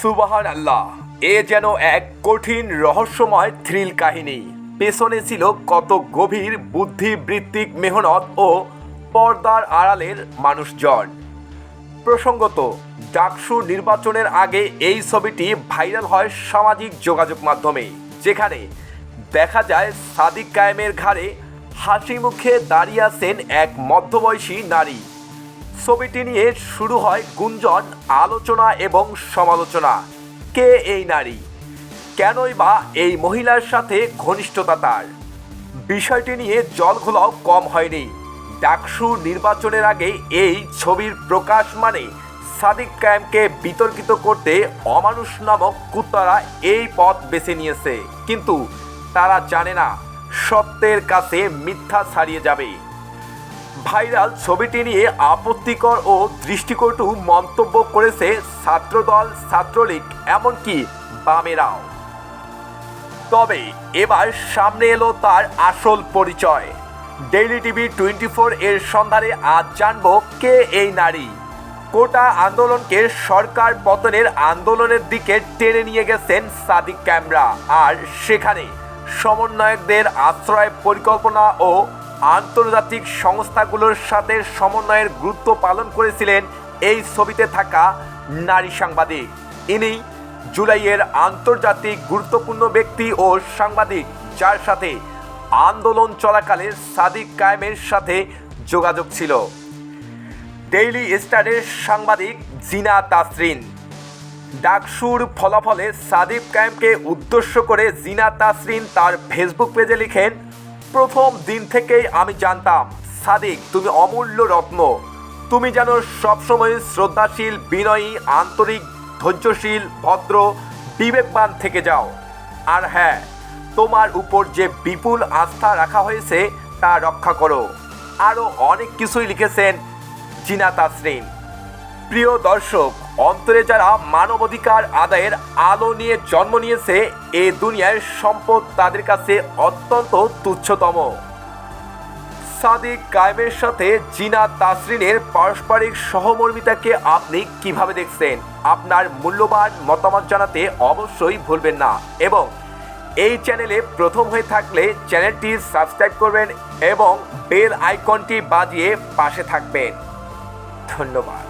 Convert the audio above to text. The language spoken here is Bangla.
সুবাহান আল্লাহ এ যেন এক কঠিন রহস্যময় থ্রিল কাহিনী। পেছনে ছিল কত গভীর বুদ্ধিবৃত্তিক মেহনত ও পর্দার আড়ালের মানুষজন। প্রসঙ্গত, ডাকসু নির্বাচনের আগে এই ছবিটি ভাইরাল হয় সামাজিক যোগাযোগ মাধ্যমে, যেখানে দেখা যায় সাদিক কায়েমের ঘাড়ে হাসি মুখে দাঁড়িয়ে আছেন এক মধ্যবয়সী নারী। ছবিটি নিয়ে শুরু হয় গুঞ্জন, আলোচনা এবং সমালোচনা। কে এই নারী? কেনই বা এই মহিলার সাথে ঘনিষ্ঠতা তার? বিষয়টি নিয়ে জল ঘোলাও কম হয়নি। ডাকসু নির্বাচনের আগে এই ছবির প্রকাশ মানে সাদিক কায়েমকে বিতর্কিত করতে অমানুষ নামক কুত্তারা এই পথ বেছে নিয়েছে। কিন্তু তারা জানে না, সত্যের কাছে মিথ্যা ছাড়িয়ে যাবে। ভাইরাল ছবিটি নিয়ে আপত্তিকর ও দৃষ্টিকটু মন্তব্য করেছে ছাত্রদল, ছাত্রলীগ, এমনকি বামেরাও। তবে এবার সামনে এলো তার আসল পরিচয়। ডেইলি টিভি টোয়েন্টি ফোর এর সন্ধানে আজ জানব কে এই নারী। কোটা আন্দোলনকে সরকার পতনের আন্দোলনের দিকে টেনে নিয়ে গেছেন সাদিক ক্যামরা। আর সেখানে সমন্বয়কদের আশ্রয় পরিকল্পনা ও আন্তর্জাতিক সংস্থাগুলোর সাথে সমন্বয়ের গুরুত্ব পালন করেছিলেন এই ছবিতে থাকা নারী সাংবাদিক। ইনি জুলাইয়ের আন্তর্জাতিক গুরুত্বপূর্ণ ব্যক্তি ও সাংবাদিক, যার সাথে আন্দোলন চলাকালে সাদিক কায়েমের সাথে যোগাযোগ ছিল। ডেইলি স্টারের সাংবাদিক জিনা তাসরিন। ডাকসুর ফলাফলে সাদিক কায়েমকে উদ্দেশ্য করে জিনা তাসরিন তার ফেসবুক পেজে লিখেন প্রথম দিন থেকেই আমি জানতাম, সাদিক, তুমি অমূল্য রত্ন। তুমি যেন সবসময় শ্রদ্ধাশীল, বিনয়ী, আন্তরিক, ধৈর্যশীল, ভদ্র, বিবেকবান থেকে যাও। আর হ্যাঁ তোমার উপর যে বিপুল আস্থা রাখা হয়েছে, তা রক্ষা করো। আরও অনেক কিছুই লিখেছেন জিনা তাসরিন প্রিয় দর্শক অন্তরে যারা মানবাধিকার আদায়ের আলো নিয়ে জন্ম নিয়েছে এ দুনিয়ার সম্পদ তাদের কাছে অত্যন্ত তুচ্ছতম। সাদিক কায়েমের সাথে জিনা তাসরিনের পারস্পরিক সহমর্মিতাকে আপনি কীভাবে দেখছেন? আপনার মূল্যবান মতামত জানাতে অবশ্যই ভুলবেন না এবং এই চ্যানেলে প্রথম হয়ে থাকলে চ্যানেলটি সাবস্ক্রাইব করবেন এবং বেল আইকনটি বাজিয়ে পাশে থাকবেন। ধন্যবাদ।